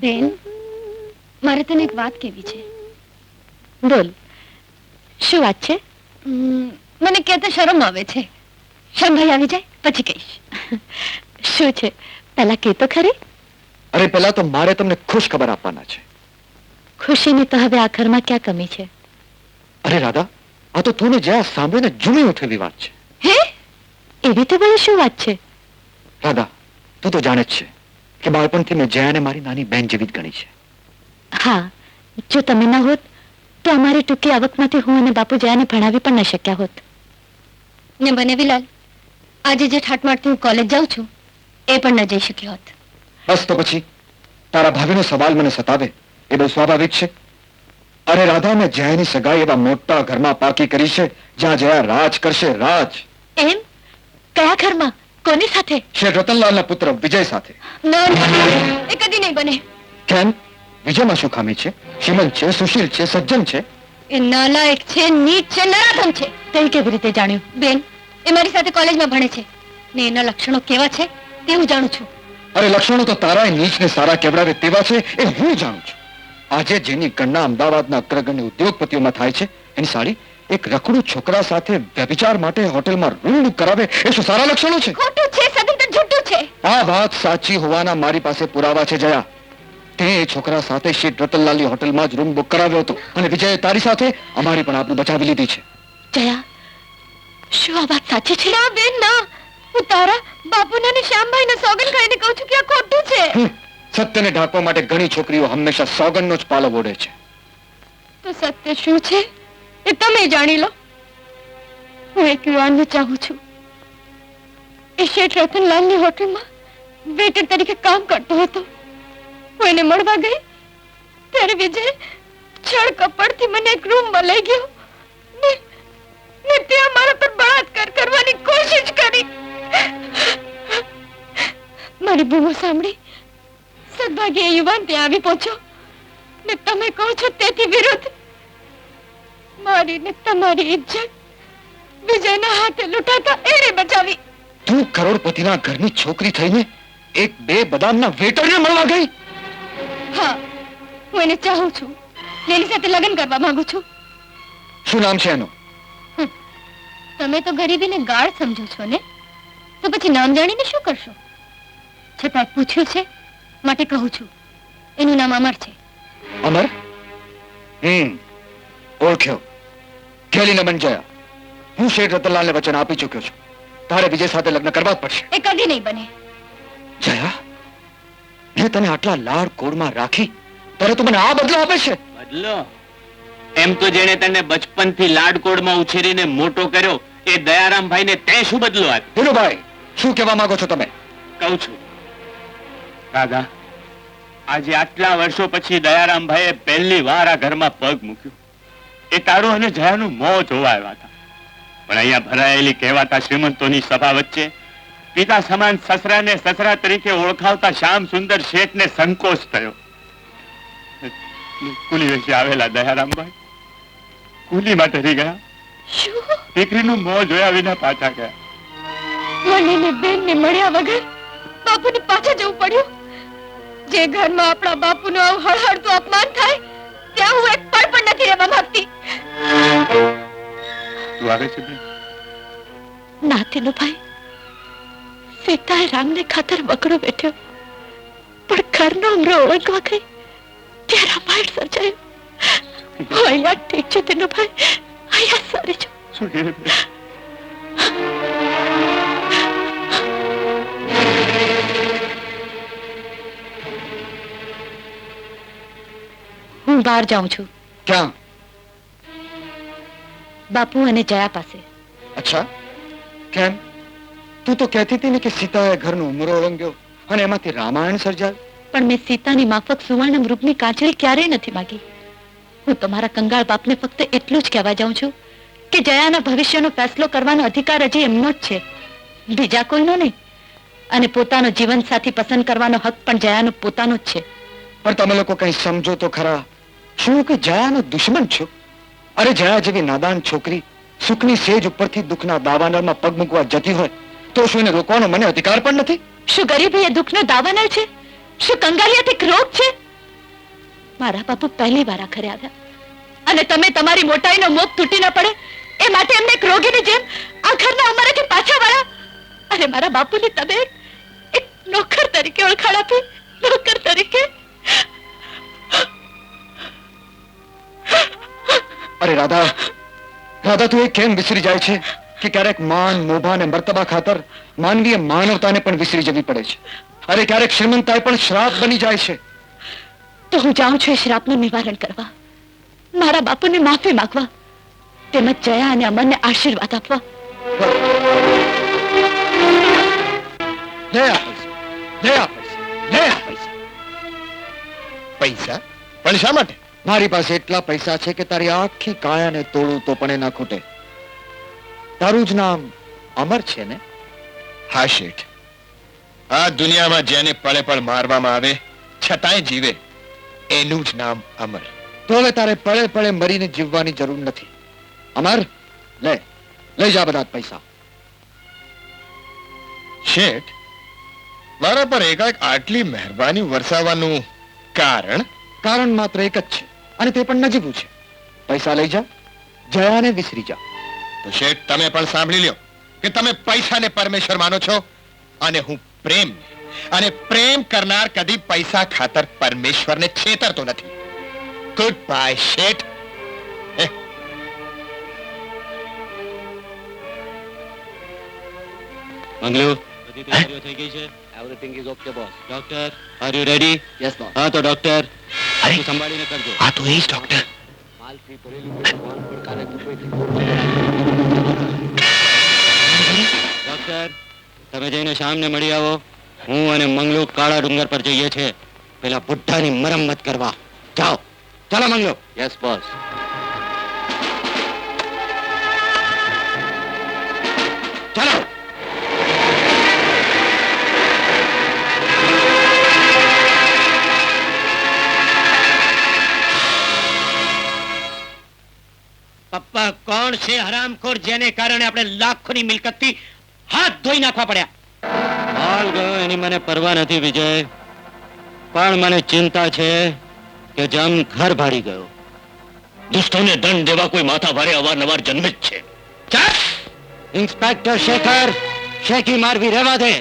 બેન મારે તને એક વાત કેવી છે. બોલ. શું વાત છે? મને કહેતા શરમ આવે છે. શરમાઈ આવી જાય પછી કહીશ. શું છે? પહેલા કે તો ખરી? અરે પહેલા તો મારે તમને ખુશ ખબર આપવાના છે. ખુશીની તો હવે આ ઘરમાં ક્યાં કમી છે? અરે રાધા આ તો તું ને જ્યાં સાંભળીને જૂની ઉઠેલી વાત છે. હે? એવી તો બધી શું વાત છે? રાધા તું તો જાણે જ છે. કે બાળપણથી મેં જયાને મારી નાની બહેન જેવી જ ગણી છે. હા જો તમે ન હોત તો અમારી ટૂંકી આવકમાંથી હું અને બાપુ જયાને ભણાવી પણ ન શક્યા હોત. ને બને વિલાલ આજે જે ઠાટમાટથી હું કોલેજ જાઉં છું એ પણ ન જઈ શક્યો હોત. બસ તો પછી તારા ભાભીનો સવાલ મને સતાવે એ બહુ સ્વાભાવિક છે. અરે રાધા મેં જયાની સગાઈ એવા મોટા ઘરમાં પાકી કરી છે જ્યાં જયા રાજ કરશે રાજ. એમ? કયા ઘરમાં? કોની સાથે? શેઠ રતનલાલના પુત્ર વિજય સાથે. ના એ કદી નહીં બને. કેમ? વિજયમાં શું ખામી છે? શ્રીમંત છે સુશીલ છે સજ્જન છે? એ નાલાયક છે નીચ છે નરાધમ છે. તે કેવી રીતે જાણ્યું? બેન એ મારી સાથે કોલેજમાં ભણે છે. ને એના લક્ષણો કેવા છે? તે હું જાણું છું. અરે લક્ષણો તો તારા નીચ ને સારા કેવડાવે તેવા છે એ હું જાણું છું. આજે જેની ગણના અમદાવાદના અગ્રગણ્ય ઉદ્યોગપતિઓમાં થાય છે એની સાડી એક રખડું છોકરા સાથે વ્યભિચાર માટે હોટેલમાં રૂમ કરાવે એ શું સારા લક્ષણો છે? ખોટું છે. જૂઠું છે આ વાત સાચી હોવાના મારી પાસે પુરાવા છે જયા. તે છોકરા સાથે શ્રી રતનલાલની હોટલમાં જ રૂમ બુક કરાવ્યો હતો અને વિજયે તારી સાથે અમારી પણ આપણું બચાવી લીધી છે. જયા શું આ વાત સાચી છે? ના બેન ના. હું તારા બાપુના ને શ્યામભાઈ ને સોગન ખાઈને કહું છું કે આ ખોટું છે. સત્યને ઢાંકવા માટે ઘણી છોકરીઓ હંમેશા સોગનનો જ પાલો ઓઢે છે. તો સત્ય શું છે? એ તમે જાણી લો. હું એક યુવાનને ચાહું છું. એ શેઠ રતનલાલની હોટલમાં વેટર તરીકે કામ કરતો હતો. હું એને મળવા ગઈ, ત્યારે વિજય છળ કપડથી મને એક રૂમમાં લઈ ગયો. મારા બૂમો સાંભળી સદભાગ્ય યુવાન ત્યાં આવી પહોંચ્યો. ને તમે કહો છો તેથી વિરુદ્ધ? મારી તમારી ઇજ્જત વિજયના હાથે લૂંટાતા એને બચાવી. તું કરોડપતિના ઘરની છોકરી થઈને એક બે બદામના વેટરને મળવા ગઈ? હા હું એને ચાહું છું એની સાથે લગ્ન કરવા માંગુ છું. શું નામ છે એનું? તમે તો ગરીબીને ગાળ સમજો છો ને? તો પછી નામ જાણીને શું કરશો? છતાં પૂછ્યું છે માટે કહું છું એનું નામ અમર છે. અમર? હમ ઓળખ્યો. ખેલીને બન જયા. હું શેઠ રતનલાલને વચન આપી ચૂક્યો છું. તારે વિજય સાથે લગ્ન કરવા જ પડશે. એ કદી નહીં બને. જયા મેં તને આટલા લાડ કોડમાં રાખી ત્યારે તું મને આ બદલો આપે છે. બદલો? એમ તો જેણે તને બચપનથી લાડકોડમાં ઉછેરીને મોટો કર્યો એ દયારામભાઈને તે શું બદલો આપ્યો? ધીરુભાઈ શું કહેવા માંગો છો તમે? કહું છું. રાધા આજે આટલા વર્ષો પછી દયારામભાઈએ પહેલી વાર આ ઘરમાં પગ મૂક્યો. એ તારું અને જયાનું મોં જોવા આવ્યા હતા. પણ અહીંયા ભરાયેલી કહેવાતા શ્રીમંતોની સભા વચ્ચે પિતા સમાન સસરાને સસરા તરીકે ઓળખાવતા શ્યામ સુંદર શેઠને સંકોચ થયો. કુલી વેચી આવેલા દયારામભાઈ કુલીમાં ઠરી ગયા. દીકરીનું મોં જોયા વિના પાછા ગયા. મને ને બેન ને મળ્યા વગર બાપુને પાછા જવું પડ્યું. જે ઘરમાં આપણા બાપુનું હળહળતું અપમાન થાય ત્યાં હું એક પળ પણ નથી રહેવા માંગતી. તું છે ના તેનો ભાઈ સીતાએ રામને ખાતર બકડો બેઠ્યો પણ ઘરનો અમરો ઓળખવા ગઈ ત્યાં રામાયણ સર્જાયું. હું અહીંયા ઠીક છે તેનો ભાઈ અહીંયા સારી છું? હું બહાર જાઉં છું. ક્યાં? બાપુ અને જયા પાસે. અચ્છા. કેમ? તું તો કહેતી હતી ને કે સીતાએ ઘરનો ઉમરો ઓળંગ્યો અને એમાંથી રામાયણ સર્જાયું. પણ મેં સીતાની માફક સુવર્ણ મૃગની કાંચળી ક્યારેય નથી માગી. હું તમારા કંગાળ બાપને ફક્ત એટલું જ કહેવા જાઉં છું કે જયાના ભવિષ્યનો ફેસલો કરવાનો અધિકાર હજી એમનો જ છે. બીજા કોઈનો નહીં. અને પોતાનો જીવન સાથી પસંદ કરવાનો હક પણ જયાનો પોતાનો જ છે. પણ તમે લોકો કઈ સમજો તો ખરા. શું કે જયાનો દુશ્મન છું? અરે જયા જેવી નાદાન છોકરી, સુખની સેજ ઉપરથી દુઃખના દાવાનળમાં પગ મૂકવા જતી હોય, તો શું એને રોકવાનો મને અધિકાર પણ નથી? શું ગરીબી એ દુઃખનો દાવાનળ છે? શું કંગાલિયાથી રોગ છે? મારા બાપુ પહેલી વાર આખરે આવ્યા. અને તમે તમારી મોટાઈનો મોપ તૂટી ન પડે, એ માટે એમને એક રોગીની જેમ આ ઘરના અમારાથી પાછા વાળા અને મારા બાપુની તમે એક નોકર તરીકે ઓળખાણ આપી નોકર તરીકે અરે રાધા રાધા તું એ કેમ વિસરી જાય છે કે ક્યારેક માન મોભા અને મર્તબા ખાતર માનવીય માનવતાને પણ વિસરી જવી પડે છે? અરે ક્યારેક શ્રીમંતાએ પણ શ્રાપ બની જાય છે? તો હું જાઉં છું એ શ્રાપનું નિવારણ કરવા. મારા બાપુને માફી માંગવા. તેમજ જયા અને અમરને આશીર્વાદ આપવા. પૈસા? પણ શા માટે? મારી પાસે એટલા પૈસા છે કે તારી આખી કાયાને તોડું તો પણ એના ખૂટે. તારું જ નામ અમર છે ને? હા શેઠ. આ દુનિયામાં જેને પળે પળ મારવામાં આવે છતાંય જીવે એનું જ નામ અમર. તો હવે તારે પળે પળે મરીને જીવવાની જરૂર નથી. અમર લે લઈ જા બધા પૈસા. શેઠ મારા પર એકાએક આટલી મહેરબાની વરસાવવાનું કારણ? કારણ માત્ર એક જ છે. અને તે પણ નજીવું છે. પૈસા લઈ જા જયાને વિસરી જા. તો શેઠ તમે પણ સાંભળી લ્યો કે તમે પૈસાને પરમેશ્વર માનો છો અને હું પ્રેમ અને પ્રેમ કરનાર કદી પૈસા ખાતર પરમેશ્વરને છેતરતો નથી. ગુડ બાય શેઠ. મંગલુ બધી તૈયારીઓ થઈ ગઈ છે? Everything is okay boss doctor are you ready yes boss હા તો ડોક્ટર અરે. સંભાળીને કરજો? આ તો એ જ ડોક્ટર ડોક્ટર તમે જઈને શામને મળી આવો. હું અને મંગલુ કાળા ડુંગર પર જઈએ છે પેલા બુઢાની મરમ્મત કરવા. જાઓ. ચાલો મંગલુ. યસ બોસ ચાલો. પપ્પા કોણ છે હરામખોર જેને કારણે આપણે લાખોની મિલકતથી હાથ ધોઈ નાખવા પડ્યા? હાલ ગયો એની મને પરવા નથી વિજય પણ મને ચિંતા છે કે જમ ઘર ભાડી ગયો. દુષ્ટોને દંડ દેવા કોઈ માથા ભારે અવારનવાર જન્મે જ છે. ઇન્સ્પેક્ટર શેખર શેખી મારવી રહેવા દે.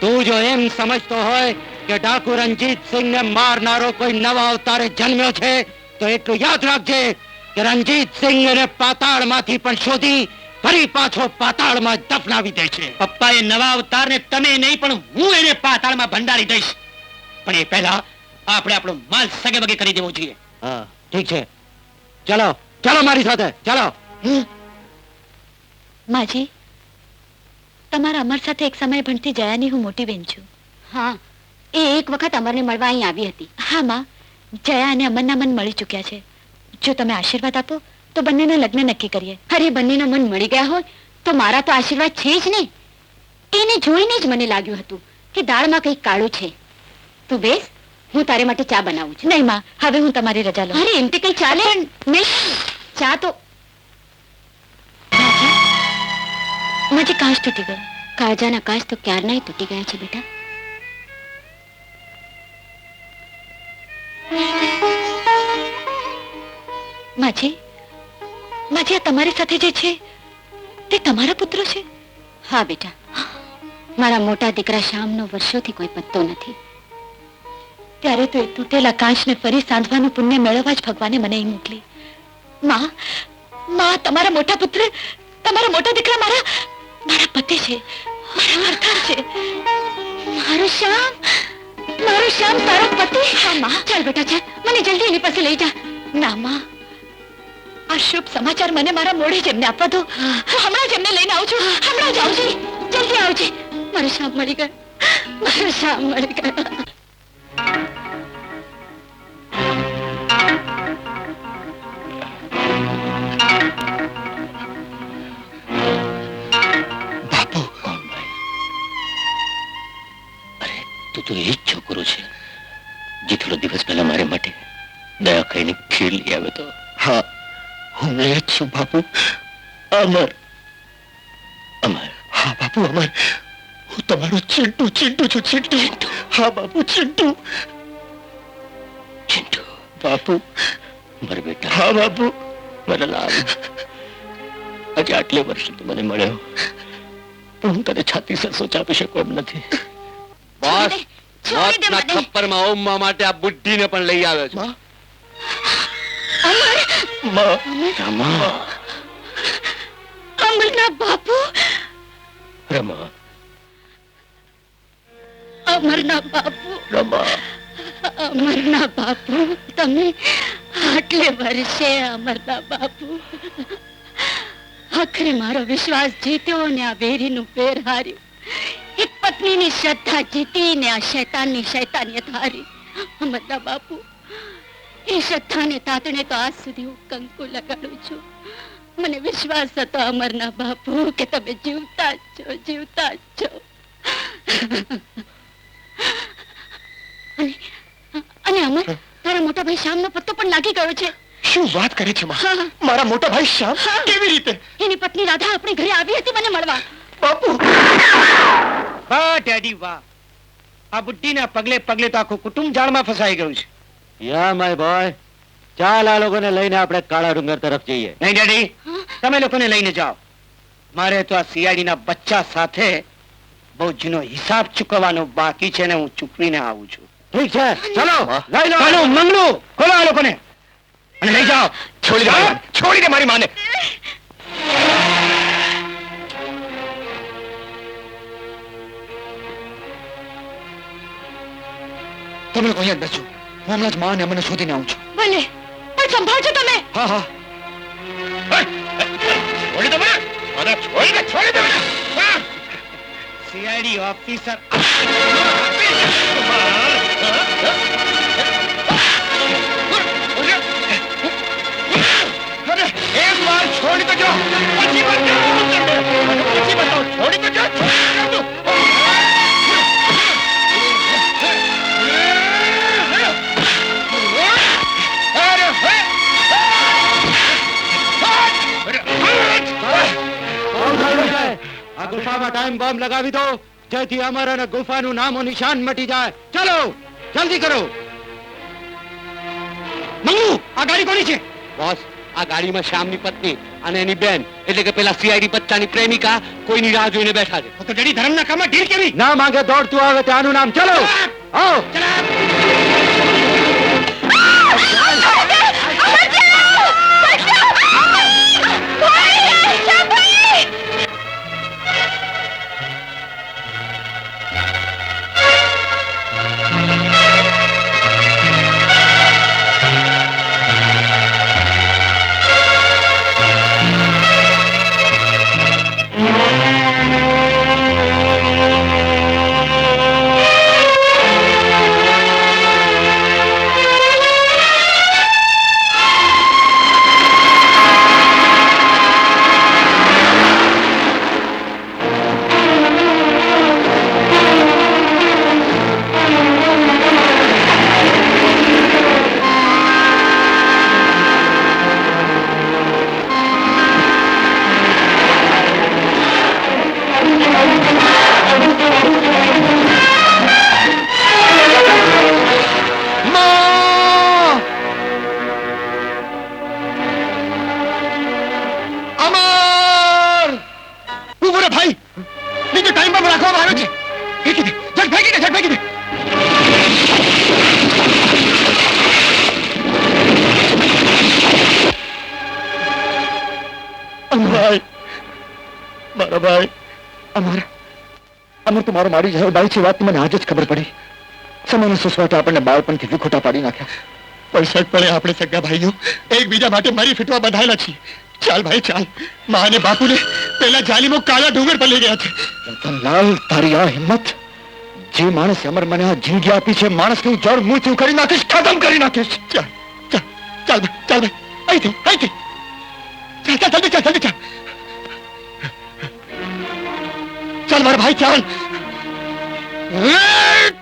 તું જો એમ સમજતો હોય કે ડાકુ રણજીત સિંહને મારનારો કોઈ નવા અવતારે જન્મ્યો છે તો એટલું યાદ રાખજે કે રણજીત સિંહ એને પાતાળમાંથી પણ શોધી ફરી પાછો પાતાળમાં જ દફનાવી દે છે. પપ્પા એ નવા અવતારને તમે નહીં પણ હું એને પાતાળમાં ભંડારી દઈશ. પણ એ પહેલા આપણે આપણો માલ સગે બગે કરી દેવો જોઈએ. હા ઠીક છે. ચલો ચલો મારી સાથે ચલો. માજી તમારા અમર સાથે એક સમયે ભણતી જયાની હું મોટી બેન છું. હા. એ એક વખત અમરને મળવા અહીં આવી હતી. હા માં. જયા અને અમરના મન મળી ચૂક્યા છે. જો તમે આશીર્વાદ આપો તો બંનેના લગ્ન નક્કી કરીએ. અરે બંનેના મન મળી ગયા હોય તો મારા તો આશીર્વાદ છે જ નહીં એને જોઈને જ મને લાગ્યું હતું કે દાળમાં કંઈક કાળું છે. તું બેસ હું તારે માટે ચા બનાવું છું. નહીં માં હવે હું તમારી રજા લઉં. અરે એમ તે કઈ ચાલે નહીં. ચા તો માજી માજી તૂટી ગયો. કાળજાના કાચ તો ક્યારના તૂટી ગયા છે બેટા. માજી માજી આ તમારી સાથે જે છે તે તમારા પુત્ર છે? હા બેટા. મારા મોટા દીકરા શ્યામનો વર્ષોથી કોઈ પત્તો નથી. ત્યારે તો એ તૂટેલા કાંચને ફરી સાંધવાનું પુણ્ય મેળવવા જ ભગવાને મને અહીં મોકલી. માં માં તમારા મોટા પુત્ર તમારા મોટા દીકરા મારા મારા પતિ છે મારા વરદાન છે. મારો શ્યામ મારો શ્યામ તારો પતિ. હા માં. ચાલ બેટા ચાલ. મને જલ્દી એની પાસે લઈ જા. ના માં. આ શુભ સમાચાર મને મારા મોઢે જેમને આપવા દો. હું હમણાં જ એમને લઈને આવું છું. હમણાં જ આવજે જલ્દી આવજે મારો શામ મળી ગયો. મારો શામ મળી ગયો. અમર અમર હા બાપુ અમર હું તમારો ચિંટુ ચિંટુ છું ચિંટુ હા બાપુ ચિંટુ ચિંટુ બાપુ મારે બેટા હા બાપુ મને લાલ આજે આટલે વર્ષે તું મને મળ્યો પણ હું તને છાતી સર સોચ આપી શકું એમ નથી બસ મોતના ખપ્પરમાં ઓમવા માટે આ બુદ્ધિને પણ લઈ આવ્યો છે રમા અમરના બાપુ. રમા. અમરના બાપુ. રમા. અમરના બાપુ. તમે આટલે વર્ષે અમરના બાપુ. આખરે મારો વિશ્વાસ જીત્યો ને આ વેરીનું પેર હાર્યું. એક પત્નીની શ્રદ્ધા જીતી ને આ શૈતાનની શૈતાનિયત હારી અમરના બાપુ એ શ્રદ્ધાને તાતણે તો આજ સુધી હું કંકુ લગાડું છું. મને વિશ્વાસ હતો અમરના બાપુ કે તમે જીવતા જ છો જીવતા જ છો. અને અને અમર તારા મોટા ભાઈ શ્યામનો પત્તો પણ લાગી ગયો છે. શું વાત કરે છે માં? મારા મોટા ભાઈ શ્યામ કેવી રીતે? એની પત્ની રાધા આપણી ઘરે આવી હતી મને મળવા. બાપુ! વાહ ડેડી વાહ. આ બુદ્ધિના પગલે પગલે તો આખું કુટુંબ જાળમાં ફસાઈ ગયું છે. યા માય બોય ચાલ આ લોકોને લઈને આપણે કાળા ડુંગર તરફ જઈએ. નહીં ડેડી. તમે લોકોને લઈને જાઓ. મારે તો આ સીઆઈડી ના બચ્ચા સાથે બહુ જૂનો હિસાબ ચૂકવવાનો બાકી છે ને હું ચૂકવીને આવું છું. ઠીક છે? ચલો. લઈ લો. ચાલો મંગલુ ખોલો આ લોકોને. અને લઈ જાઓ. છોડી દે છોડી દે મારી માને. તમે લોકો અહીંયા બેસો. હું હમણાં જ માં અને અમને શોધીને આવું છું. ભલે. પણ સંભાળજો તમે. હા. હા! CID officer. એક વાર છોડી તો જો પછી બતાવો પછી બતાવો છોડી તો જો છોડી તો આ ગુફામાં ટાઈમ બોમ્બ લગાવી દો. જેથી અમર અને ગુફાનું નામો નિશાન મટી જાય. ચલો જલ્દી કરો. મંગુ આ ગાડી કોની છે? બોસ આ ગાડીમાં શ્યામની પત્ની અને એની બેન. એટલે કે પેલા સીઆઈડી બચ્ચાની પ્રેમિકા કોઈની રાહ જોઈને બેઠા છે. તો ડેડી ધર્મના કામમાં ઢીલ કેવી? ના માંગે દોડતું આવે ત્યાંનું નામ. ચલો. આવો. અમર ભાઈ. અમર અમર તમારો મારી જાય ભાઈ છે વાત મને આજે જ ખબર પડી. સમયનો સુસવાટા આપણને બાળપણથી વિખોટા પાડી નાખ્યા. પણ સટપણે આપણે સગા ભાઈઓ એકબીજા માટે મરી ફીટવા બંધાયેલા છીએ. ચાલ ભાઈ ચાલ. મા અને બાપુને પેલા જાલીમો કાળા ડુંગર પર લઈ ગયા છે. રતનલાલ તારી આ હિંમત જે માણસ અમર મને આ જિંદગી આપી છે માણસની જળ મૂળથી કરી નાખીશ ખતમ કરી નાખીશ. ચાલ ચાલ ચાલ ભાઈ ચાલ ભાઈ. અહીંથી અહીંથી ચાલ ચાલ ચાલ ચાલ ચાલ. મારા ભાઈ ચાલ અમર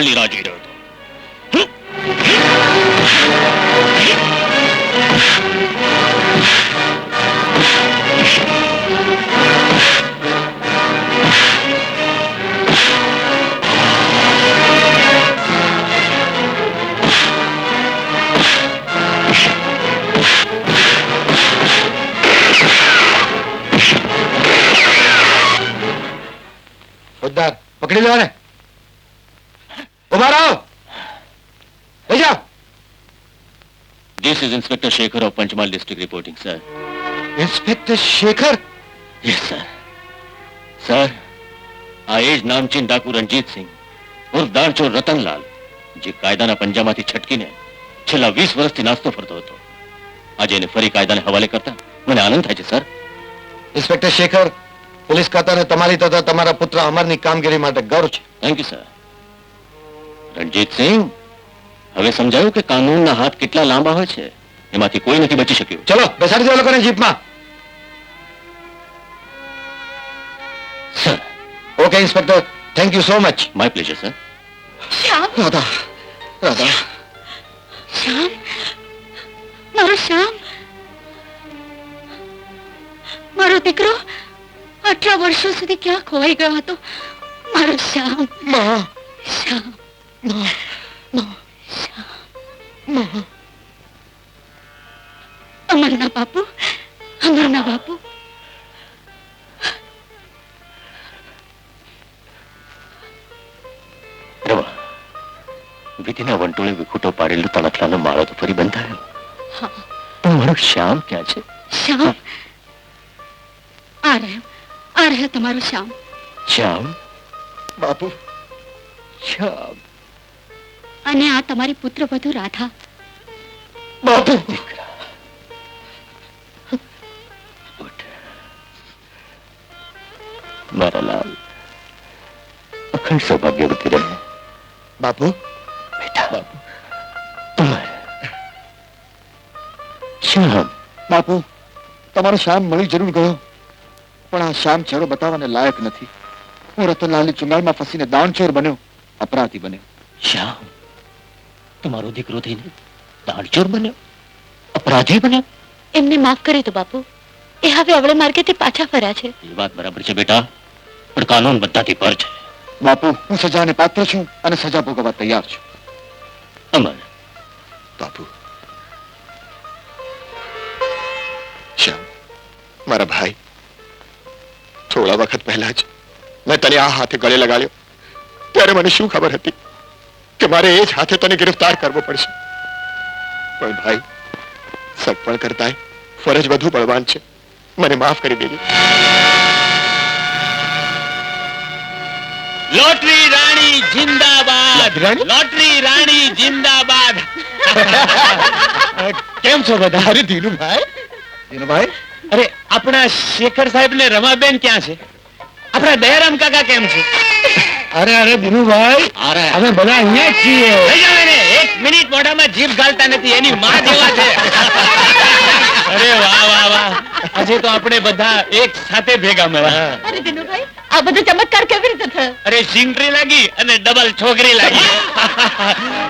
હું આ જ પળની રાહ Inspector Shekhar of Panchmal District reporting, sir. Inspector Shekhar Yes, sir. Sir આ એ જ નામચીન ડાકુ રણજીત સિંહ ઉર્ફ દાણચોર રતનલાલ જે કાયદાના પંજામાંથી છટકીને છેલ્લા વીસ વર્ષથી નાસ્તો ફરતો હતો. આજે એને ફરી કાયદાને હવાલે કરતા મને આનંદ થાય છે સર ઇન્સ્પેક્ટર શેખર પોલીસ ખાતાને તમારી તથા તમારા પુત્ર અમરની કામગીરી માટે ગૌરવ છે. Thank you sir Ranjit Singh હવે સમજાયું કે કાનૂનના હાથ કેટલા લાંબા હોય છે? એમાંથી કોઈ નથી બચી શક્યું. ચલો બેસાડી દો લોકોને જીપમાં. Sir okay inspector thank you so much my pleasure sir Shyam? Radha Radha. Shyam? મારો શ્યામ? મારો દીકરો આટલા વર્ષો સુધી ક્યાં ખોવાઈ ગયો હતો? મારો શ્યામ. માં. શ્યામ. અમરના બાપુ? અમરના બાપુ? વિધિના વંટોળે વિખૂટો પાડેલો તણખલાનો માળો તો ફરી બંધાયો. પણ મારો શ્યામ ક્યાં છે? શ્યામ? આ રહ્યો. આ રહ્યો તમારો શ્યામ. શ્યામ? બાપુ. શ્યામ. અને આ તમારી પુત્ર વધુ રાધા. બાપુ. મારા લાલ અખંડ સૌભાગ્યવતી રહે બાપુ બેટા તમારે શ્યામ બાપુ તમારો શ્યામ મળી જરૂર ગયો પણ આ શ્યામ છેડો બતાવવાને લાયક નથી હું રતનલાલની ચુંગાલમાં ફસીને દાણચોર બન્યો અપરાધી બન્યો શ્યામ તમારો દીકરો થઈને દાણચોર બન્યો અપરાધી બન્યો એમને માફ કરી દો બાપુ એ હવે અવળે માર્ગેથી પાછા ફર્યા છે એ વાત બરાબર છે બેટા પણ કાનૂન બધાથી પર છે. બાપુ હું સજાને પાત્ર છું અને સજા ભોગવવા તૈયાર છું. અમર. બાપુ. શ્યામ મારા ભાઈ થોડા વખત પહેલા જ મેં તને આ હાથે ગળે લગાડ્યો. ત્યારે મને શું ખબર હતી કે મારે એ જ હાથે તને ગિરફ્તાર કરવો પડશે. પણ ભાઈ સગપણ કરતા ફરજ વધુ બળવાન છે. મને માફ કરી દેજે. લોટરી રાણી જિંદાબાદ. લોટરી રાણી? જિંદાબાદ. કેમ છો બધા? અરે ધીરુભાઈ. ધીરુભાઈ? અરે આપણા શેખર સાહેબ ને રમાબેન ક્યાં છે? આપણા દયારામ કાકા કેમ છે? અરે અરે ધીરુભાઈ. અરે. અમે બધા અહીંયા છીએ. એક મિનિટ મોઢામાં જીભ ગાલતા નથી. એની માં જેવા છે. અરે વાહ વાહ વાહ. આજે તો આપણે બધા એક સાથે ભેગા મળ્યા. અરે દિનુભાઈ આ બધો ચમત્કાર કેવી રીતે થયો? અરે સિંગરી લાગી અને ડબલ છોકરી લાગી.